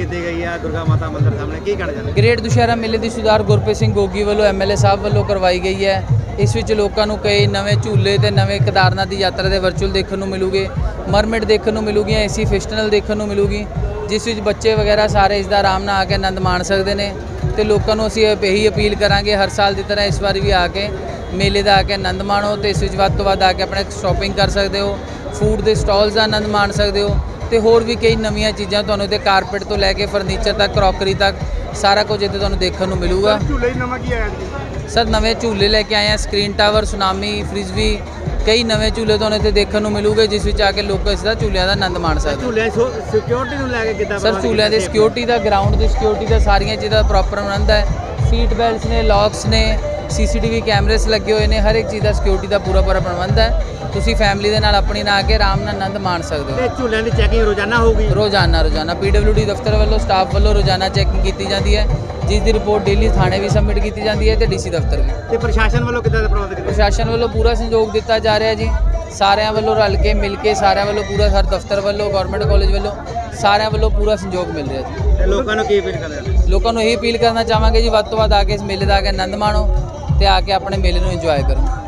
ਕੀਤੀ ਗਈ ਹੈ ਦੁਰਗਾ ਮਾਤਾ ਮੰਦਿਰ ਸਾਹਮਣੇ ਕੀ ਕਹਿਣਾ ਚਾਹੁੰਦੇ? ਗ੍ਰੇਟ ਦੁਸ਼ਹਿਰਾ ਮੇਲੇ ਦੀ ਸੁਧਾਰ ਗੁਰਪ੍ਰੀਤ ਸਿੰਘ ਗੋਗੀ ਵੱਲੋਂ ਐਮਐਲਏ ਸਾਹਿਬ ਵੱਲੋਂ ਕਰਵਾਈ ਗਈ ਹੈ। ਇਸ ਵਿੱਚ ਲੋਕਾਂ ਨੂੰ ਕਈ ਨਵੇਂ ਝੂਲੇ ਤੇ ਨਵੇਂ ਕੇਦਾਰਨਾਥ ਦੀ ਯਾਤਰਾ ਦੇ ਵਰਚੁਅਲ ਦੇਖਣ ਨੂੰ ਮਿਲੂਗੇ ਮਰਮਿਡ ਦੇਖਣ ਨੂੰ ਮਿਲੂਗੀਆਂ ਏਸੀ ਫੈਸਟੀਵਲ ਦੇਖਣ ਨੂੰ ਮਿਲੂਗੀ, ਜਿਸ ਵਿੱਚ ਬੱਚੇ ਵਗੈਰਾ ਸਾਰੇ ਇਸ ਦਾ ਆਰਾਮ ਨਾਲ ਆ ਕੇ ਆਨੰਦ ਮਾਣ ਸਕਦੇ ਨੇ ਤੇ ਲੋਕਾਂ ਨੂੰ ਅਸੀਂ ਇਹੀ ਅਪੀਲ ਕਰਾਂਗੇ ਹਰ ਸਾਲ ਦੀ ਤਰ੍ਹਾਂ ਇਸ ਵਾਰ ਵੀ ਆ ਕੇ ਮੇਲੇ ਦਾ ਆ ਕੇ ਆਨੰਦ ਮਾਣੋ ਤੇ ਇਸ ਵਿੱਚ ਵੱਧ ਤੋਂ ਵੱਧ ਆ ਕੇ ਆਪਣੇ ਸ਼ਾਪਿੰਗ ਕਰ ਸਕਦੇ ਹੋ ਫੂਡ ਦੇ ਸਟਾਲਸ ਦਾ ਆਨੰਦ ਮਾਣ ਸਕਦੇ ਹੋ ਤੇ ਹੋਰ ਵੀ ਕਈ ਨਵੀਆਂ ਚੀਜ਼ਾਂ ਤੁਹਾਨੂੰ ਇੱਥੇ ਕਾਰਪੈਟ ਤੋਂ ਲੈ ਕੇ ਫਰਨੀਚਰ ਤੱਕ ਕਰੋਕਰੀ ਤੱਕ ਸਾਰਾ ਕੁਝ ਇੱਥੇ ਤੁਹਾਨੂੰ ਦੇਖਣ ਨੂੰ ਮਿਲੂਗਾ। ਝੂਲੇ ਨਵਾਂ ਕੀ ਆਇਆ ਸਰ ਨਵੇਂ ਝੂਲੇ ਲੈ ਕੇ ਆਏ ਆ ਸਕਰੀਨ ਟਾਵਰ ਸੁਨਾਮੀ ਫ੍ਰਿਸਬੀ ਕਈ ਨਵੇਂ ਝੂਲੇ ਤੁਹਾਨੂੰ ਇੱਥੇ ਦੇਖਣ ਨੂੰ ਮਿਲੂਗੇ ਜਿਸ ਵਿੱਚ ਆ ਕੇ ਲੋਕ ਇਸ ਦਾ ਝੂਲਿਆਂ ਦਾ ਆਨੰਦ ਮਾਣ ਸਕਦੇ ਝੂਲੇ ਸਿਕਿਉਰਿਟੀ ਨੂੰ ਲੈ ਕੇ ਕਿੱਦਾਂ ਸਰ ਝੂਲਿਆਂ ਦੀ? ਸਿਕਿਉਰਿਟੀ ਦਾ ਗਰਾਊਂਡ ਦੀ ਸਿਕਿਉਰਿਟੀ ਦਾ ਸਾਰੀਆਂ ਚੀਜ਼ਾਂ ਦਾ ਪ੍ਰੋਪਰ ਪ੍ਰਬੰਧ ਹੈ। ਸੀਟ ਬੈਲਟਸ ਨੇ ਲੌਕਸ ਨੇ ਸੀਸੀਟੀਵੀ ਕੈਮਰੇਸ ਲੱਗੇ ਹੋਏ ਨੇ ਹਰ ਇੱਕ ਚੀਜ਼ ਦਾ ਸਿਕਿਉਰਿਟੀ ਦਾ ਪੂਰਾ ਪੂਰਾ ਪ੍ਰਬੰਧ ਹੈ। ਤੁਸੀਂ ਫੈਮਿਲੀ ਦੇ ਨਾਲ ਆਪਣੀ ਨਾਲ ਆ ਕੇ ਆਰਾਮ ਨਾਲ ਆਨੰਦ ਮਾਣ ਸਕਦੇ ਹੋ। ਤੇ ਝੂਲਿਆਂ ਦੀ ਚੈਕਿੰਗ ਰੋਜ਼ਾਨਾ ਹੋਊਗੀ? ਰੋਜ਼ਾਨਾ ਰੋਜ਼ਾਨਾ। ਪੀਡਬਲਯੂਡੀ ਦਫ਼ਤਰ ਵੱਲੋਂ ਸਟਾਫ ਵੱਲੋਂ ਰੋਜ਼ਾਨਾ ਚੈਕਿੰਗ ਕੀਤੀ ਜਾਂਦੀ ਹੈ। ਜਿਸ ਦੀ ਰਿਪੋਰਟ ਡੇਲੀ ਥਾਣੇ ਵੀ ਸਬਮਿਟ ਕੀਤੀ ਜਾਂਦੀ ਹੈ ਤੇ ਡੀਸੀ ਦਫ਼ਤਰ ਵੀ। ਤੇ ਪ੍ਰਸ਼ਾਸਨ ਵੱਲੋਂ ਕਿੱਦਾਂ ਦਾ ਪ੍ਰਬੰਧ ਕੀਤਾ? ਪ੍ਰਸ਼ਾਸਨ ਵੱਲੋਂ ਪੂਰਾ ਸਹਿਯੋਗ ਦਿੱਤਾ ਜਾ ਰਿਹਾ ਜੀ। ਸਾਰਿਆਂ ਵੱਲੋਂ ਰਲ ਕੇ ਮਿਲ ਕੇ ਸਾਰਿਆਂ ਵੱਲੋਂ ਪੂਰਾ ਹਰ ਦਫ਼ਤਰ ਵੱਲੋਂ ਗਵਰਨਮੈਂਟ ਕਾਲਜ ਵੱਲੋਂ ਸਾਰਿਆਂ ਵੱਲੋਂ ਪੂਰਾ ਸਹਿਯੋਗ ਮਿਲ ਰਿਹਾ ਜੀ। ਲੋਕਾਂ ਨੂੰ ਕੀ ਅਪੀਲ ਕਰਦੇ ਲੋਕਾਂ ਨੂੰ ਇਹ ਅਪੀਲ ਕਰਨਾ ਚਾਹਾਂਗੇ ਜੀ ਵੱਧ ਤੋਂ ਵੱਧ ਆ ਕੇ ਇਸ ਮੇਲੇ ਦਾ ਆ ਕੇ ਆਨੰਦ ਮਾਣੋ। ਤੇ ਆ ਕੇ ਆਪਣੇ ਮੇਲੇ ਨੂੰ ਇੰਜੋਏ ਕਰੋ।